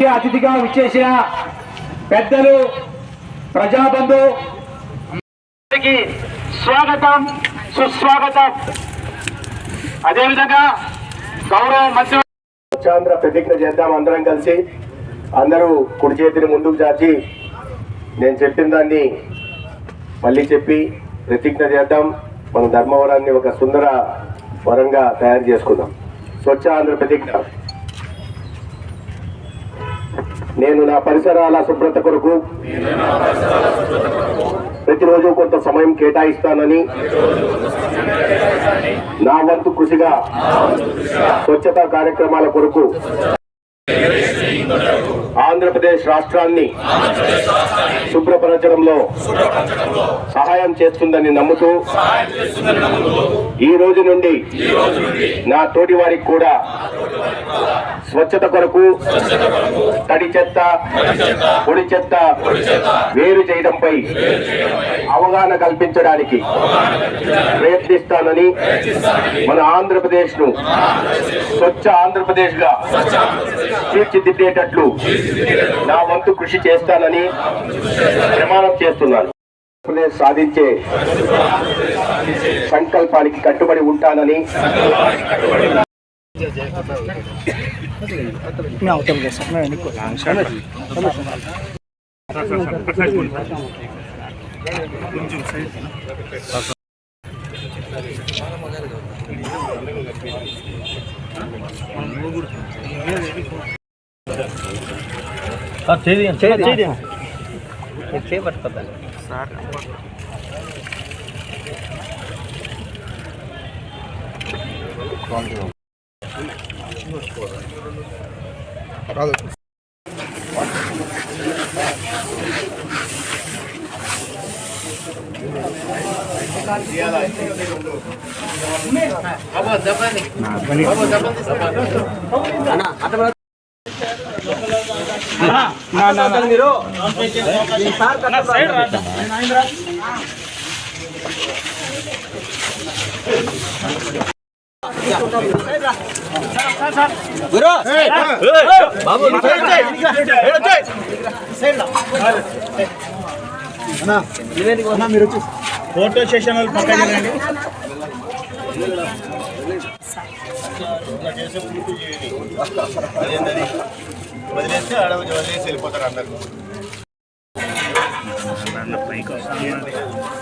ముఖ్య అతిథిగా విచ్చేసిన పెద్దలు ప్రజాబంధు స్వాగతం సుస్వాగతం. అదేవిధంగా గౌరవ మంత్రి చాంద్ర ప్రతిజ్ఞ చేద్దాం అందరం కలిసి. అందరూ కుడి చేతిని ముందుకు చాచి నేను చెప్పిన దాన్ని మళ్ళీ చెప్పి ప్రతిజ్ఞ చేద్దాం. మన ధర్మవరాన్ని ఒక సుందర వరంగా తయారు చేసుకుందాం. స్వచ్ఛ ఆంధ్ర ప్రతిజ్ఞ. నేను నా పరిసరాల శుభ్రత కొరకు ప్రతిరోజు కొంత సమయం కేటాయిస్తానని నా వంతు కృషిగా స్వచ్ఛతా కార్యక్రమాల కొరకు ఆంధ్రప్రదేశ్ రాష్ట్రాన్ని శుభ్రపరచడంలో సహాయం చేస్తుందని నమ్ముతూ ఈ రోజు నుండి నా తోటి వారికి కూడా స్వచ్ఛత కొరకు తడి చెత్త పొడి చెత్త వేరు చేయడంపై అవగాహన కల్పించడానికి ప్రయత్నిస్తానని మన ఆంధ్రప్రదేశ్ను స్వచ్ఛ ఆంధ్రప్రదేశ్గా తీర్చిదిద్దేటట్లు నా వంతు కృషి చేస్తానని ప్రమాణం చేస్తున్నాను. సాధించే సంకల్పానికి కట్టుబడి ఉంటానని చేపట్టుకోవాలి సార్ రాదు మీరు గురు బాబు మీరు వచ్చేసి. ఫోటో సెషన్ వాళ్ళు పక్కన జరగండి వదిలేస్తే ఆడ వదిలేసి వెళ్ళిపోతారు అందరు పైకి వస్తాను